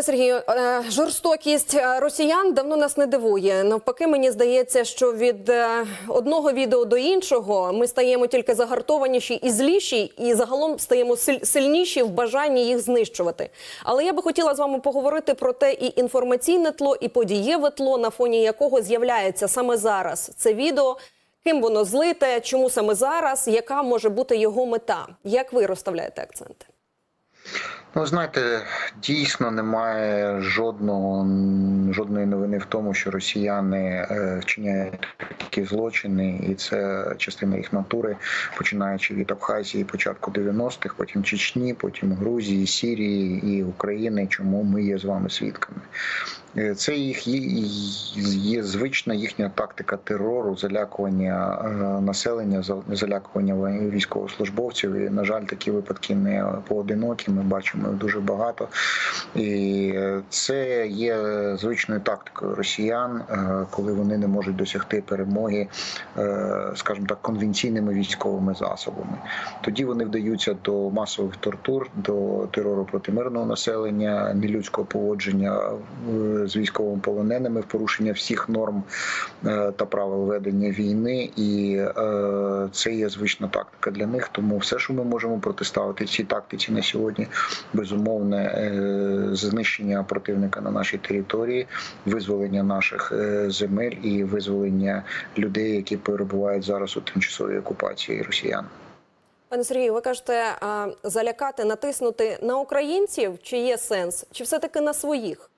Пане Сергію, е, жорстокість е, росіян давно нас не дивує. Навпаки, мені здається, що від е, одного відео до іншого ми стаємо тільки загартованіші і зліші, і загалом стаємо сильніші в бажанні їх знищувати. Але я би хотіла з вами поговорити про те і інформаційне тло, і подієве тло, на фоні якого з'являється саме зараз це відео. Ким воно злите, чому саме зараз, яка може бути його мета? Як ви розставляєте акценти? Ну, знаєте, дійсно немає жодного жодної новини в тому, що росіяни е, вчиняють такі злочини, і це частина їх натури, починаючи від Абхазії, початку 90-х, потім Чечні, потім Грузії, Сірії і України. Чому ми є з вами свідками? Е, Це їх є, звична їхня тактика терору, залякування е, населення, за- залякування військовослужбовців. І, на жаль, такі випадки не поодинокі. Ми бачимо дуже багато. І е, це є звичною тактикою росіян, коли вони не можуть досягти перемоги, скажімо так, конвенційними військовими засобами. Тоді вони вдаються до масових тортур, до терору проти мирного населення, нелюдського поводження з військовими полоненими в порушення всіх норм е, та правил ведення війни, і е, це є звична тактика для них. Тому все, що ми можемо протиставити цій тактиці на сьогодні, безумовне е, знищення противника на нашій території, визволення наших земель і визволення людей, які перебувають зараз у тимчасовій окупації росіян. Пане Сергію, ви кажете, залякати, натиснути на українців, чи є сенс, чи все-таки на своїх?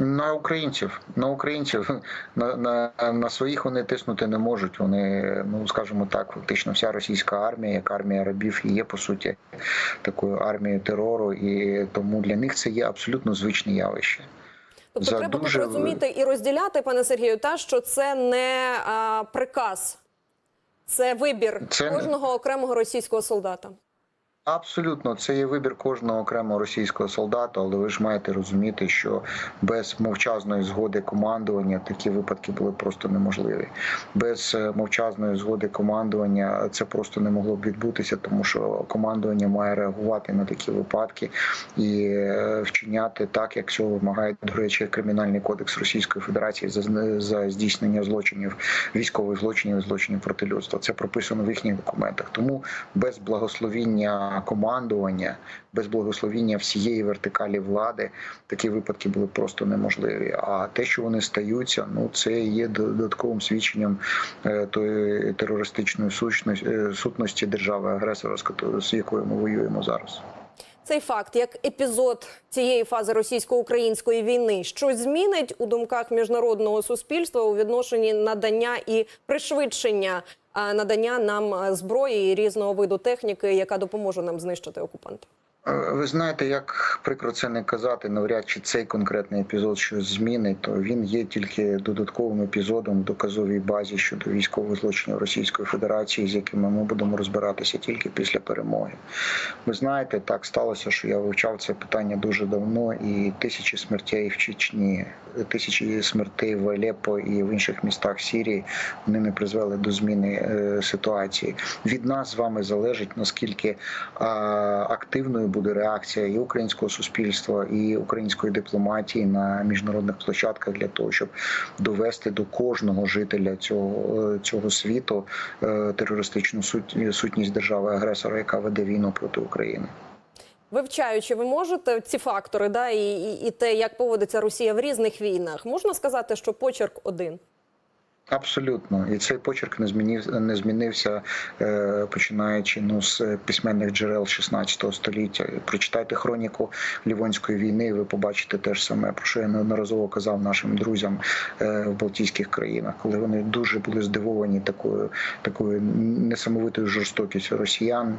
На українців, на українців на, на, на своїх вони тиснути не можуть. Вони, ну скажімо так, фактично вся російська армія, як армія рабів, і є по суті такою армією терору, і тому для них це є абсолютно звичне явище. Тобто За треба дуже- тут розуміти і розділяти, пане Сергію, та що це не а, приказ, це вибір Це- кожного окремого російського солдата. Абсолютно, це є вибір кожного окремого російського солдата, але ви ж маєте розуміти, що без мовчазної згоди командування такі випадки були просто неможливі. Без е, мовчазної згоди командування це просто не могло б відбутися, тому що командування має реагувати на такі випадки і е, вчиняти так, як цього вимагає, до речі, кримінальний кодекс Російської Федерації за, за здійснення злочинів, військових злочинів, злочинів проти людства. Це прописано в їхніх документах. Тому без благословіння командування, без благословіння всієї вертикалі влади такі випадки були просто неможливі. А те, що вони стаються, ну це є додатковим свідченням е, тої терористичної е, сутності держави агресора, з якою ми воюємо зараз. Цей факт, як епізод цієї фази російсько-української війни, щось змінить у думках міжнародного суспільства у відношенні надання і пришвидшення надання нам зброї і різного виду техніки, яка допоможе нам знищити окупанта. Ви знаєте, як прикро це не казати, навряд чи цей конкретний епізод щось змінить, то він є тільки додатковим епізодом в доказовій базі щодо військових злочинів Російської Федерації, з якими ми будемо розбиратися тільки після перемоги. Ви знаєте, так сталося, що я вивчав це питання дуже давно, і тисячі смертей в Чечні, тисячі смертей в Алеппо і в інших містах Сірії вони не призвели до зміни е, ситуації. Від нас з вами залежить наскільки активною буде реакція і українського суспільства, і української дипломатії на міжнародних площадках для того, щоб довести до кожного жителя цього, е, цього світу е, терористичну сутність держави агресора, яка веде війну проти України. Вивчаючи, ви можете ці фактори, да, і, і, і те, як поводиться Росія в різних війнах, можна сказати, що почерк один. Абсолютно, і цей почерк не змінив не змінився, е, починаючи ну з письменних джерел 16 століття. Прочитайте хроніку Лівонської війни, і ви побачите те ж саме, про що я неодноразово казав нашим друзям е, в Балтійських країнах, коли вони дуже були здивовані такою такою несамовитою жорстокістю росіян.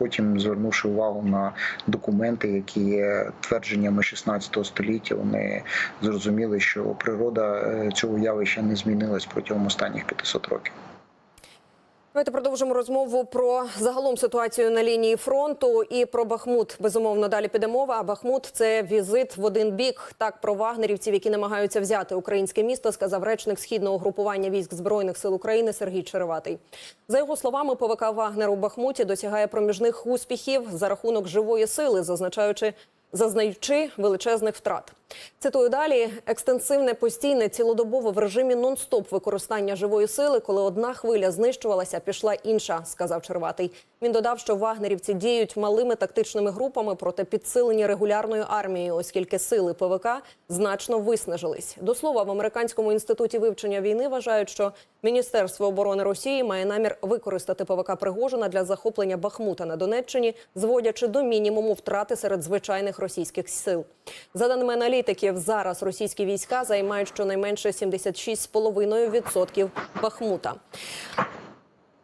Потім, звернувши увагу на документи, які є твердженнями 16 століття, вони зрозуміли, що природа е, цього явища не змінилась протягом останніх 500 років. Давайте продовжимо розмову про загалом ситуацію на лінії фронту і про Бахмут. Безумовно, далі піде мова. А Бахмут це візит в один бік. Так про вагнерівців, які намагаються взяти українське місто, сказав речник східного групування військ збройних сил України Сергій Череватий. За його словами, ПВК Вагнер у Бахмуті досягає проміжних успіхів за рахунок живої сили, зазначаючи, зазнаючи величезних втрат. Цитую далі: екстенсивне, постійне, цілодобово в режимі нон-стоп використання живої сили, коли одна хвиля знищувалася, пішла інша, сказав Черватий. Він додав, що вагнерівці діють малими тактичними групами проти підсилені регулярною армією, оскільки сили ПВК значно виснажились. До слова, в американському інституті вивчення війни вважають, що Міністерство оборони Росії має намір використати ПВК Пригожина для захоплення Бахмута на Донеччині, зводячи до мінімуму втрати серед звичайних російських сил. За даними аналітиків, зараз російські війська займають щонайменше 76,5% Бахмута.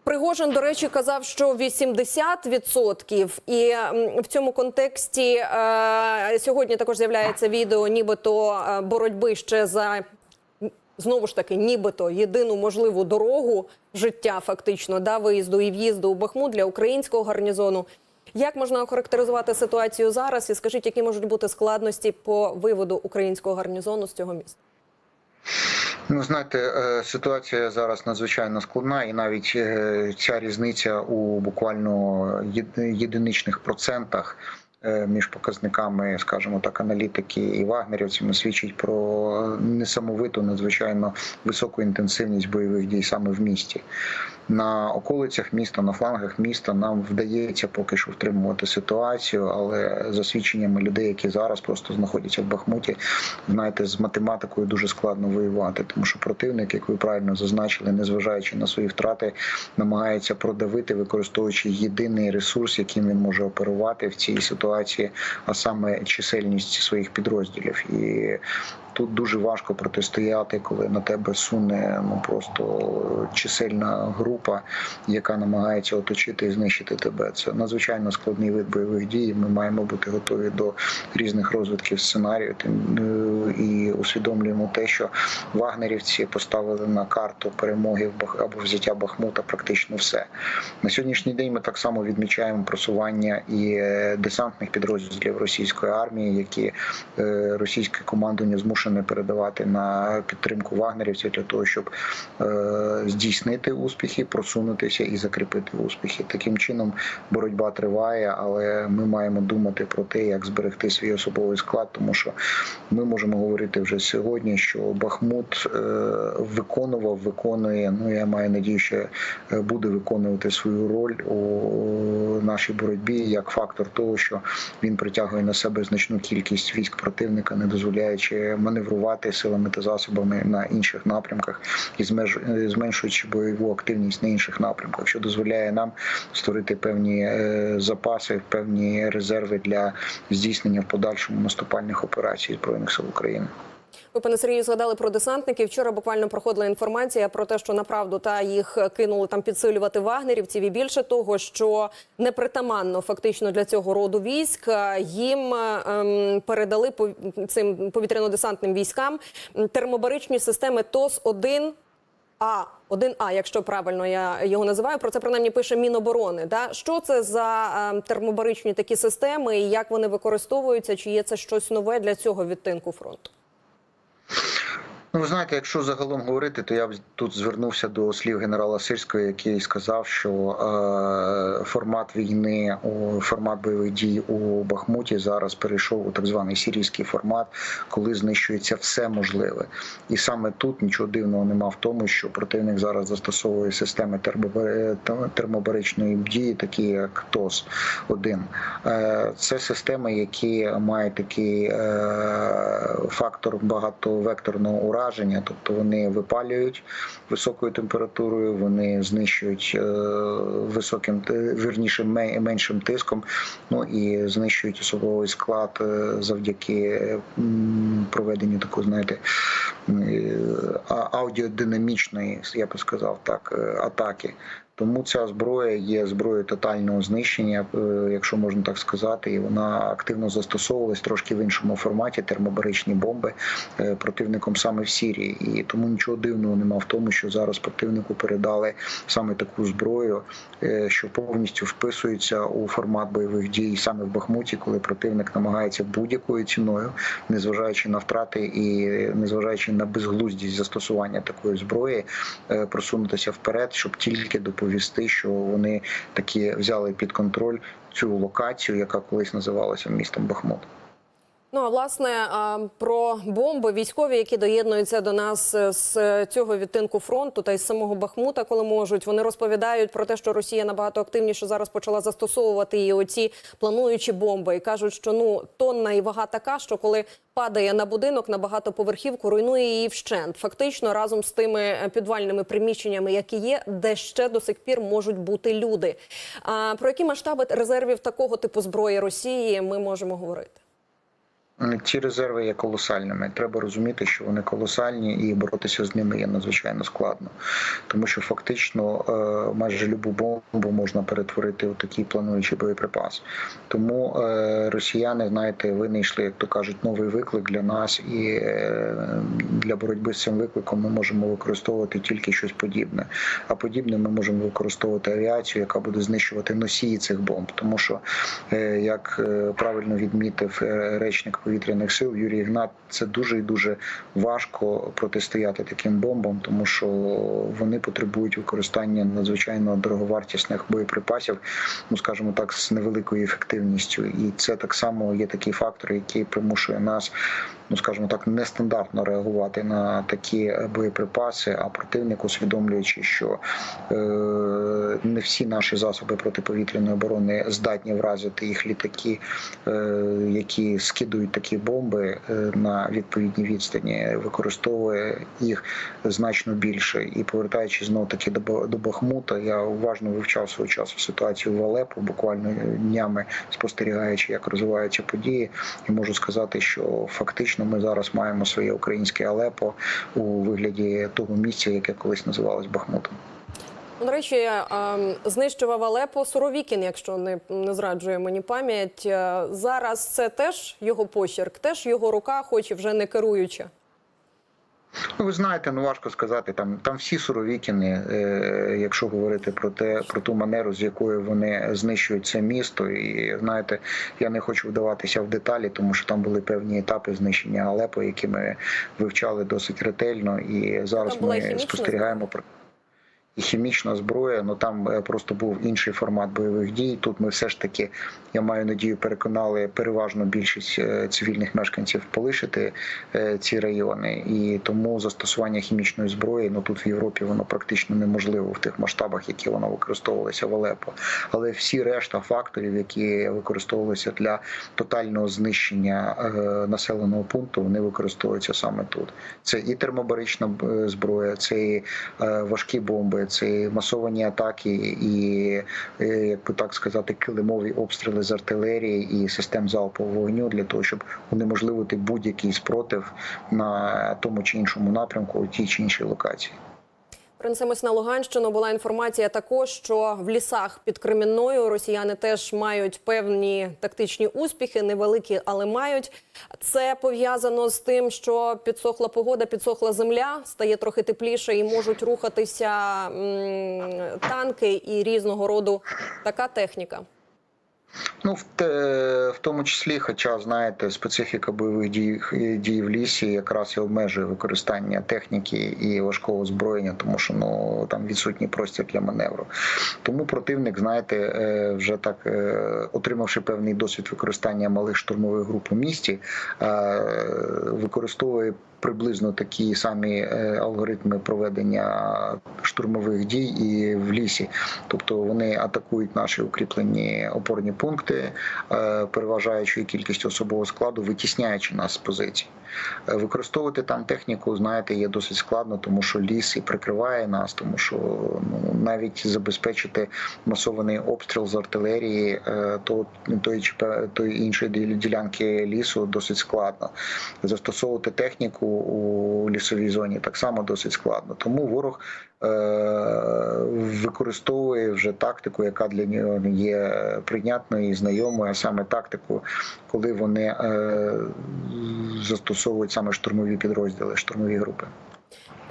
Пригожин, до речі, казав, що 80%. І в цьому контексті е, сьогодні також з'являється відео, нібито е, боротьби ще за знову ж таки, нібито єдину можливу дорогу життя, фактично, да, виїзду і в'їзду у Бахмут для українського гарнізону. Як можна охарактеризувати ситуацію зараз? І скажіть, які можуть бути складності по виводу українського гарнізону з цього міста? Ну, знаєте, е, ситуація зараз надзвичайно складна, і навіть е, ця різниця у буквально єдиничних процентах між показниками, скажімо так, аналітики і вагнерівцями свідчить про несамовиту, надзвичайно високу інтенсивність бойових дій саме в місті. На околицях міста, на флангах міста нам вдається поки що втримувати ситуацію, але за свідченнями людей, які зараз просто знаходяться в Бахмуті, знаєте, з математикою дуже складно воювати, тому що противник, як ви правильно зазначили, незважаючи на свої втрати, намагається продавити, використовуючи єдиний ресурс, яким він може оперувати в цій ситуації, а саме чисельність своїх підрозділів. І тут дуже важко протистояти, коли на тебе суне ну просто чисельна група, яка намагається оточити і знищити тебе. Це надзвичайно складний вид бойових дій. Ми маємо бути готові до різних розвитків сценарію. Е, і усвідомлюємо те, що вагнерівці поставили на карту перемоги або взяття Бахмута практично все. На сьогоднішній день ми так само відмічаємо просування і е, десантних підрозділів російської армії, які е, російське командування змушене передавати на підтримку вагнерівців для того, щоб е, здійснити успіхи, просунутися і закріпити успіхи. Таким чином боротьба триває, але ми маємо думати про те, як зберегти свій особовий склад, тому що ми можемо говорити вже сьогодні, що Бахмут е, виконував, виконує. Ну я маю надію, що е, буде виконувати свою роль у нашій боротьбі як фактор того, що він притягує на себе значну кількість військ противника, не дозволяючи маневрувати силами та засобами на інших напрямках і е, зменшуючи бойову активність на інших напрямках, що дозволяє нам створити певні запаси, певні резерви для здійснення в подальшому наступальних операцій збройних сил України. Ви, пане Сергію, згадали про десантників. Вчора буквально проходила інформація про те, що направду та їх кинули там підсилювати вагнерівців. І більше того, що непритаманно фактично для цього роду військ е, їм ем, передали по цим повітряно-десантним військам термобаричні системи ТОС 1 а 1А, якщо правильно я його називаю, про це принаймні пише Міноборони. Да? Що це за ем, термобаричні такі системи і як вони використовуються? Чи є це щось нове для цього відтинку фронту? Ну, ви знаєте, якщо загалом говорити, то я б тут звернувся до слів генерала Сирського, який сказав, що е, формат війни, у формат бойових дій у Бахмуті зараз перейшов у так званий сирійський формат, коли знищується все можливе. І саме тут нічого дивного нема в тому, що противник зараз застосовує системи термобари- термобаричної дії, такі як ТОС 1 Е, Це системи, які мають такий е, фактор багатовекторного ураження, тобто вони випалюють високою температурою, вони знищують е, високим вірніше меншим тиском, ну і знищують особовий склад е, завдяки проведенню такої, знаєте, е, аудіодинамічної, я би сказав так, е, атаки. Тому ця зброя є зброєю тотального знищення, е, якщо можна так сказати, і вона активно застосовувалась трошки в іншому форматі термобаричні бомби е, противником саме в Сірії. І тому нічого дивного нема в тому, що зараз противнику передали саме таку зброю, е, що повністю вписується у формат бойових дій саме в Бахмуті, коли противник намагається будь-якою ціною, незважаючи на втрати і незважаючи на безглуздість застосування такої зброї, просунутися вперед, щоб тільки доповісти, що вони такі взяли під контроль цю локацію, яка колись називалася містом Бахмут. Ну а власне про бомби військові, які доєднуються до нас е, з цього відтинку фронту та із самого Бахмута, коли можуть, вони розповідають про те, що Росія набагато активніше зараз почала застосовувати і оці плануючі бомби, і кажуть, що ну тонна і вага така, що коли падає на будинок на багатоповерхівку, руйнує її вщент. Фактично разом з тими е, підвальними приміщеннями, які є, де ще до сих пір можуть бути люди. А про які масштаби резервів такого типу зброї Росії ми можемо говорити? Ці резерви є колосальними. Треба розуміти, що вони колосальні, і боротися з ними є надзвичайно складно, тому що фактично е, майже любу бомбу можна перетворити у такий плануючий боєприпас. Тому е, росіяни, знаєте, винайшли, як то кажуть, новий виклик для нас, і е, для боротьби з цим викликом ми можемо використовувати тільки щось подібне. А подібне ми можемо використовувати авіацію, яка буде знищувати носії цих бомб, тому що як правильно відмітив речник повітряних сил Юрій Ігнат, це дуже і дуже важко протистояти таким бомбам, тому що вони потребують використання надзвичайно дороговартісних боєприпасів, ну скажімо так, з невеликою ефективністю. І це так само є такий фактор, який примушує нас. Ну, скажімо так, нестандартно реагувати на такі боєприпаси, а противник, усвідомлюючи, що е, не всі наші засоби протиповітряної оборони здатні вразити їх літаки, е, які скидують такі бомби е, на відповідній відстані, використовує їх значно більше. І повертаючись знов таки до, до Бахмута, я уважно вивчав свого часу ситуацію в Алепо, буквально днями спостерігаючи, як розвиваються події, і можу сказати, що фактично ми зараз маємо своє українське Алепо у вигляді того місця, яке колись називалось Бахмутом. До речі, ем, знищував Алепо Суровікін, якщо не, не зраджує мені пам'ять. Е, Зараз це теж його почерк, теж його рука, хоч і вже не керуюча. Ну, ви знаєте, ну важко сказати. Там там всі суровікіни, е, якщо говорити про те, про ту манеру, з якою вони знищують це місто. І знаєте, я не хочу вдаватися в деталі, тому що там були певні етапи знищення Алепо, які ми вивчали досить ретельно. І зараз Там ми спостерігаємо про. І хімічна зброя, ну там е, просто був інший формат бойових дій. Тут ми все ж таки, я маю надію, переконали переважну більшість е, цивільних мешканців полишити е, ці райони. І тому застосування хімічної зброї, ну тут в Європі воно практично неможливо в тих масштабах, які воно використовувалося в Алепо. Але всі решта факторів, які використовувалися для тотального знищення населеного пункту, вони використовуються саме тут. Це і термобарична зброя, це і важкі бомби, це і масовані атаки, і е, як би так сказати, килимові обстріли з артилерії і систем залпового вогню для того, щоб унеможливити будь-який спротив на тому чи іншому напрямку у тій чи іншій локації. Принесемось на Луганщину. Була інформація також, що в лісах під Кремінною росіяни теж мають певні тактичні успіхи, невеликі, але мають. Це пов'язано з тим, що підсохла погода, підсохла земля, стає трохи тепліше і можуть рухатися м, танки і різного роду така техніка. Ну, в, те, в тому числі, хоча знаєте, специфіка бойових дій, дій в лісі якраз і обмежує використання техніки і важкого озброєння, тому що ну там відсутній простір для маневру. Тому противник, знаєте, е, вже так е, отримавши певний досвід використання малих штурмових груп у місті, е, використовує. Приблизно такі самі е, алгоритми проведення штурмових дій і в лісі, тобто вони атакують наші укріплені опорні пункти, е, переважаючою кількістю особового складу, витісняючи нас з позицій. Е, Використовувати там техніку, знаєте, є досить складно, тому що ліс і прикриває нас, тому що ну навіть забезпечити масований обстріл з артилерії, то тої чи тої іншої ділянки лісу досить складно. Застосовувати техніку у лісовій зоні так само досить складно. Тому ворог е, використовує вже тактику, яка для нього є прийнятною і знайомою, а саме тактику, коли вони е, застосовують саме штурмові підрозділи, штурмові групи.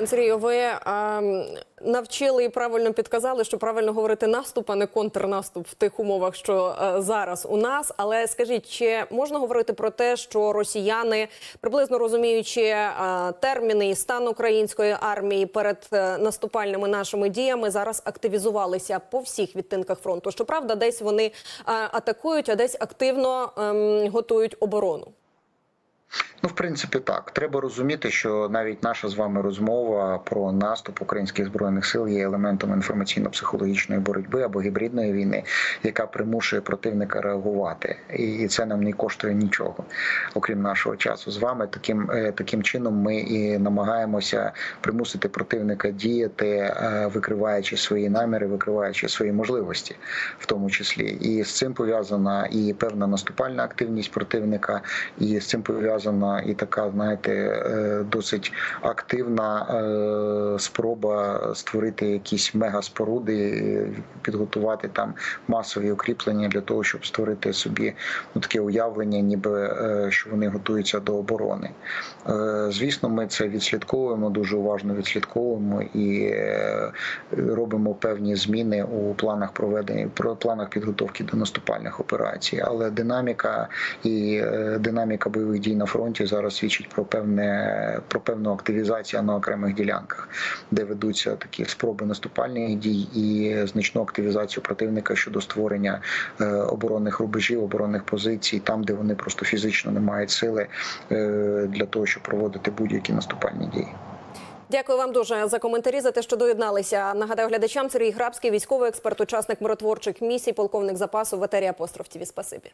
Сергію, ви ем, навчили і правильно підказали, що правильно говорити наступ, а не контрнаступ в тих умовах, що е, зараз у нас. Але скажіть, чи можна говорити про те, що росіяни, приблизно розуміючи е, терміни і стан української армії перед е, наступальними нашими діями, зараз активізувалися по всіх відтинках фронту? Щоправда, десь вони е, атакують, а десь активно ем, готують оборону. Ну, в принципі, так. Треба розуміти, що навіть наша з вами розмова про наступ українських збройних сил є елементом інформаційно-психологічної боротьби або гібридної війни, яка примушує противника реагувати, і це нам не коштує нічого, окрім нашого часу. З вами таким е, таким чином ми і намагаємося примусити противника діяти, е, викриваючи свої наміри, викриваючи свої можливості, в тому числі. І з цим пов'язана і певна наступальна активність противника, і з цим пов'язана і така, знаєте, е, досить активна е, спроба створити якісь мегаспоруди, е, підготувати там масові укріплення для того, щоб створити собі ну, таке уявлення, ніби що вони готуються до оборони. Звісно, ми це відслідковуємо, дуже уважно відслідковуємо і робимо певні зміни у планах проведення про планах підготовки до наступальних операцій. Але динаміка і динаміка бойових дій на фронті зараз свідчить про певне про певну активізацію на окремих ділянках, де ведуться такі спроби наступальних дій і значну активізацію противника щодо створення е, оборонних рубежів, оборонних позицій, там, де вони просто фізично не мають сили е, для того, щоб проводити будь-які наступальні дії. Дякую вам дуже за коментарі за те, що доєдналися. Нагадаю глядачам Сергій Грабський, військовий експерт, учасник миротворчих місій, полковник запасу в етері. Спасибі.